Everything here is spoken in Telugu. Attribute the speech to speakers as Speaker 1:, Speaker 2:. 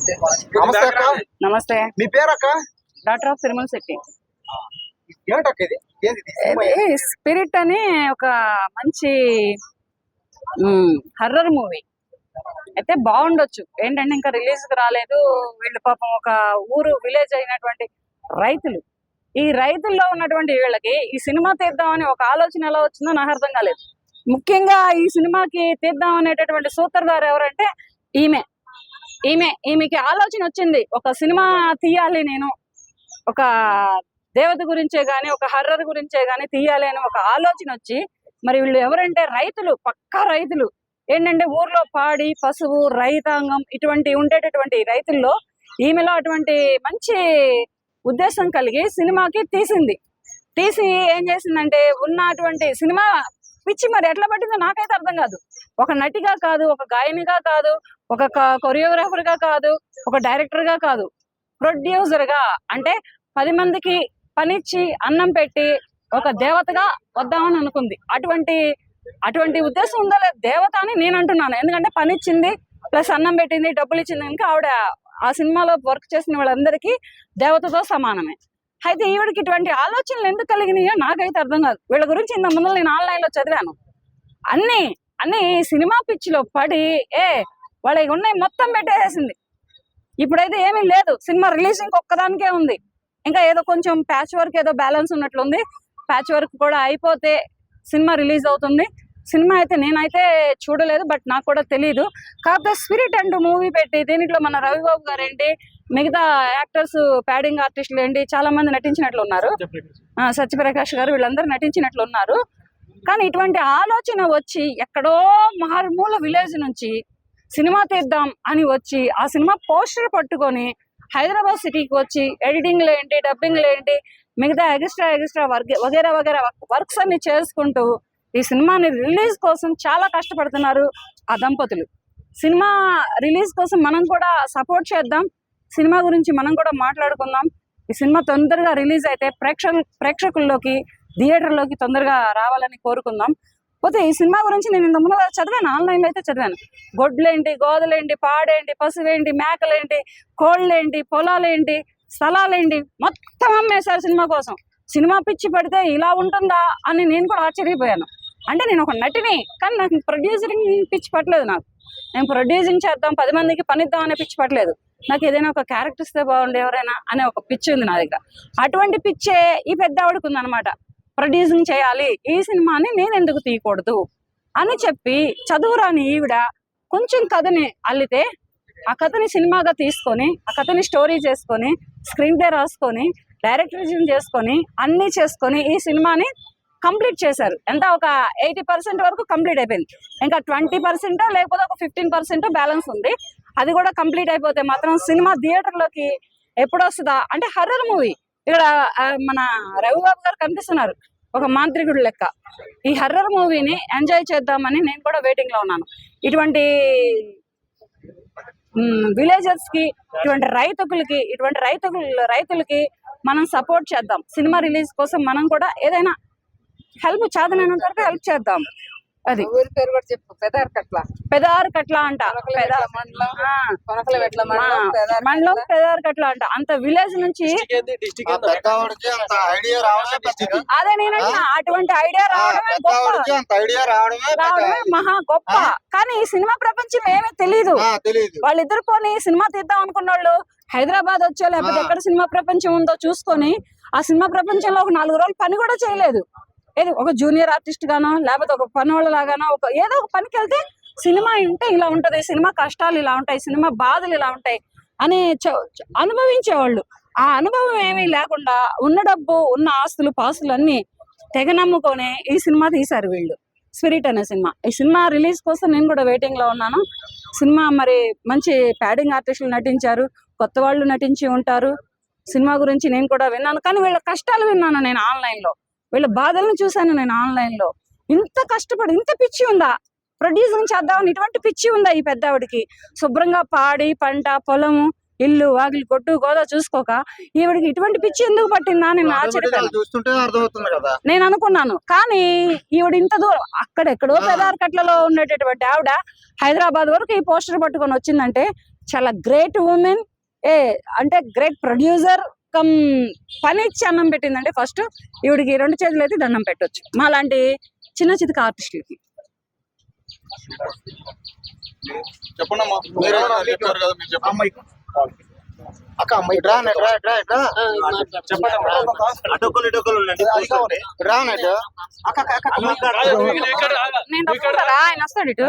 Speaker 1: నమస్తే అక్క.
Speaker 2: నమస్తే.
Speaker 1: మీ పేరు అక్క?
Speaker 2: డాక్టర్ ఆఫ్ తిరుమల శెట్టి
Speaker 1: ఏంటక్క ఇది?
Speaker 2: స్పిరిట్ అని ఒక మంచి హర్రర్ మూవీ అయితే బాగుండొచ్చు. ఏంటంటే ఇంకా రిలీజ్కి రాలేదు. వీళ్ళు పాపం ఒక ఊరు విలేజ్ అయినటువంటి రైతులు. ఈ రైతుల్లో ఉన్నటువంటి వీళ్ళకి ఈ సినిమా తీద్దామని ఒక ఆలోచన ఎలా వచ్చిందో నాకు అర్థం కాలేదు. ముఖ్యంగా ఈ సినిమాకి తీద్దాం అనేటటువంటి సూత్రధారు ఎవరంటే ఈమె. ఈమె ఈమెకి ఆలోచన వచ్చింది. ఒక సినిమా తీయాలి నేను. ఒక దేవత గురించే గాని ఒక హర్రర్ గురించే గాని తీయాలి అని ఒక ఆలోచన వచ్చి మరి వీళ్ళు ఎవరంటే రైతులు పక్కా రైతులు. ఏంటంటే ఊర్లో పాడి పశువు రైతాంగం ఇటువంటి ఉండేటటువంటి రైతుల్లో ఈమెలో అటువంటి మంచి ఉద్దేశం కలిగి సినిమాకి తీసింది. తీసి ఏం చేసిందంటే ఉన్నటువంటి సినిమా పిచ్చి మరి ఎట్లా పట్టిందో నాకైతే అర్థం కాదు. ఒక నటిగా కాదు ఒక గాయనిగా కాదు ఒక కొరియోగ్రాఫర్గా కాదు ఒక డైరెక్టర్గా కాదు. ప్రొడ్యూసర్గా అంటే పది మందికి పనిచ్చి అన్నం పెట్టి ఒక దేవతగా వద్దామని అనుకుంది. అటువంటి అటువంటి ఉద్దేశం ఉందా లేదు? దేవత అని నేను అంటున్నాను. ఎందుకంటే పని ఇచ్చింది ప్లస్ అన్నం పెట్టింది డబ్బులు ఇచ్చింది కనుక ఆవిడ ఆ సినిమాలో వర్క్ చేసిన వాళ్ళందరికీ దేవతతో సమానమే. అయితే ఈవిడికి ఇటువంటి ఆలోచనలు ఎందుకు కలిగినాయో నాకైతే అర్థం కాదు. వీళ్ళ గురించి ఇంత ముందు నేను ఆన్లైన్లో చదివాను. అన్ని అన్ని సినిమా పిచ్చిలో పడి ఏ వాళ్ళకి ఉన్నాయి మొత్తం పెట్టేసింది ఇప్పుడైతే ఏమీ లేదు. సినిమా రిలీజ్ ఇంకొక్కదానికే ఉంది. ఇంకా ఏదో కొంచెం ప్యాచ్ వర్క్ ఏదో బ్యాలెన్స్ ఉన్నట్లుంది. ప్యాచ్ వర్క్ కూడా అయిపోతే సినిమా రిలీజ్ అవుతుంది. సినిమా అయితే నేనైతే చూడలేదు బట్ నాకు కూడా తెలియదు కాకపోతే స్పిరిట్ అండ్ మూవీ పెట్టి దీనిట్లో మన రవిబాబు గారు ఏంటి మిగతా యాక్టర్స్ ప్యాడింగ్ ఆర్టిస్టులు ఏంటి చాలా మంది నటించినట్లు ఉన్నారు. ఆ, సత్యప్రకాష్ గారు వీళ్ళందరూ నటించినట్లు ఉన్నారు. కానీ ఇటువంటి ఆలోచన వచ్చి ఎక్కడో మారుమూల విలేజ్ నుంచి సినిమా తీద్దాం అని వచ్చి ఆ సినిమా పోస్టర్ పట్టుకొని హైదరాబాద్ సిటీకి వచ్చి ఎడిటింగ్లు ఏంటి డబ్బింగ్లు ఏంటి మిగతా ఎగిస్ట్రా ఎగిస్ట్రా వర్క్ వగేరా వగేరా వర్క్స్ అన్ని చేసుకుంటూ ఈ సినిమాని రిలీజ్ కోసం చాలా కష్టపడుతున్నారు ఆ దంపతులు. సినిమా రిలీజ్ కోసం మనం కూడా సపోర్ట్ చేద్దాం. సినిమా గురించి మనం కూడా మాట్లాడుకుందాం. ఈ సినిమా తొందరగా రిలీజ్ అయితే ప్రేక్షకు ప్రేక్షకుల్లోకి థియేటర్లోకి తొందరగా రావాలని కోరుకుందాం. పోతే ఈ సినిమా గురించి నేను ఇంత ముందు చదివాను ఆన్లైన్లో అయితే చదివాను. గొడ్లేంటి గోదలేంటి పాడేంటి పశువేంటి మేకలేంటి కోళ్ళేంటి పొలాలేంటి స్థలాలేంటి మొత్తం అమ్మేశారు సినిమా కోసం. సినిమా పిచ్చి పడితే ఇలా ఉంటుందా అని నేను కూడా ఆశ్చర్యపోయాను. అంటే నేను ఒక నటిని కానీ నాకు ప్రొడ్యూసరింగ్ పిచ్చి పట్టలేదు నాకు. నేను ప్రొడ్యూసింగ్ చేద్దాం పది మందికి పనిద్దాం అనే పిచ్చి పట్టలేదు. నాకు ఏదైనా ఒక క్యారెక్టర్ ఇస్తే బాగుండే ఎవరైనా అనే ఒక పిచ్చి ఉంది నా దగ్గర. అటువంటి పిచ్చే ఈ పెద్ద ఆవిడకు ఉందన్నమాట. ప్రొడ్యూసింగ్ చేయాలి ఈ సినిమాని నేను ఎందుకు తీయకూడదు? అని చెప్పి చదువురాని ఈవిడ కొంచెం కథని అల్లితే ఆ కథని సినిమాగా తీసుకొని ఆ కథని స్టోరీ చేసుకొని స్క్రీన్ ప్లే రాసుకొని డైరెక్టరేషన్ చేసుకొని అన్నీ చేసుకొని ఈ సినిమాని కంప్లీట్ చేశారు. ఎంత? ఒక ఎయిటీ పర్సెంట్ వరకు కంప్లీట్ అయిపోయింది. ఇంకా ట్వంటీ పర్సెంట్ లేకపోతే ఒక ఫిఫ్టీన్ పర్సెంట్ బ్యాలెన్స్ ఉంది. అది కూడా కంప్లీట్ అయిపోతే మాత్రం సినిమా థియేటర్లోకి ఎప్పుడు వస్తుందా అంటే హర్రర్ మూవీ. ఇక్కడ మన రవిబాబు గారు కనిపిస్తున్నారు ఒక మాంత్రికుడు లెక్క. ఈ హర్రర్ మూవీని ఎంజాయ్ చేద్దామని నేను కూడా వెయిటింగ్లో ఉన్నాను. ఇటువంటి విలేజెస్కి ఇటువంటి రైతుకులకి ఇటువంటి రైతుకులు రైతులకి మనం సపోర్ట్ చేద్దాం. సినిమా రిలీజ్ కోసం మనం కూడా ఏదైనా హెల్ప్ చేతనైనంత వరకు హెల్ప్ చేద్దాం. అది.
Speaker 3: ఊరి పేరు కూడా చెప్పు. పెదార్ కట్ల
Speaker 2: పెదారు కట్ల అంట
Speaker 3: మండలం.
Speaker 2: ఆ,
Speaker 3: కొనకల వెట్ల మండలం
Speaker 2: ఆ,
Speaker 3: పెదార్
Speaker 2: మండలం పెదారు కట్ల అంట. అంత విలేజ్ నుంచి. అదే నేనంటున్నా అటువంటి ఐడియా రావడమే మహా గొప్ప. కానీ ఈ సినిమా ప్రపంచం ఏమీ తెలియదు వాళ్ళిద్దరు పోనీ సినిమా తీద్దాం అనుకున్న వాళ్ళు హైదరాబాద్ వచ్చో లేకపోతే. ఎక్కడ సినిమా ప్రపంచం ఉందో చూసుకొని ఆ సినిమా ప్రపంచంలో ఒక నాలుగు రోజులు పని కూడా చేయలేదు. ఏదో ఒక జూనియర్ ఆర్టిస్ట్ గానో లేకపోతే ఒక పని వాళ్ళ లాగానో ఒక ఏదో ఒక పనికి వెళ్తే సినిమా ఉంటే ఇలా ఉంటది సినిమా కష్టాలు ఇలా ఉంటాయి సినిమా బాధలు ఇలా ఉంటాయి అని అనుభవించేవాళ్ళు. ఆ అనుభవం ఏమీ లేకుండా ఉన్న డబ్బు ఉన్న ఆస్తులు పాస్తులు అన్ని తెగ నమ్ముకొని ఈ సినిమా తీశారు వీళ్ళు. స్పిరిట్ అనే సినిమా. ఈ సినిమా రిలీజ్ కోసం నేను కూడా వెయిటింగ్లో ఉన్నాను. సినిమా మరి మంచి ప్యాడింగ్ ఆర్టిస్టులు నటించారు కొత్త వాళ్ళు నటించి ఉంటారు. సినిమా గురించి నేను కూడా విన్నాను. కానీ వీళ్ళ కష్టాలు విన్నాను నేను ఆన్లైన్లో వీళ్ళ బాధలను చూశాను నేను ఆన్లైన్లో ఇంత కష్టపడి ఇంత పిచ్చి ఉందా? ప్రొడ్యూసింగ్ చేద్దామని ఇటువంటి పిచ్చి ఉందా ఈ పెద్దావిడికి? శుభ్రంగా పాడి పంట పొలము ఇల్లు వాకిలి కొట్టు గోదా చూసుకోక ఈవిడికి ఇటువంటి పిచ్చి ఎందుకు పట్టిందా నేను ఆశ్చర్యపోయాను నేను అనుకున్నాను. కానీ ఈవిడ ఇంత దూరం అక్కడెక్కడో. పెదార్కట్లలో ఉండేటటువంటి ఆవిడ హైదరాబాద్ వరకు ఈ పోస్టర్ పట్టుకొని వచ్చిందంటే చాలా గ్రేట్ ఉమెన్ ఏ అంటే గ్రేట్ ప్రొడ్యూసర్ కమ్ పని ఇచ్చి అన్నం పెట్టిందంటే ఫస్ట్ ఈవిడికి రెండు చేతులు అయితే దండం పెట్టొచ్చు. మా లాంటి చిన్న చితక ఆర్టిస్టులకి.
Speaker 1: చెప్పండి అక్క
Speaker 2: ఆయన వస్తాడు ఇటు.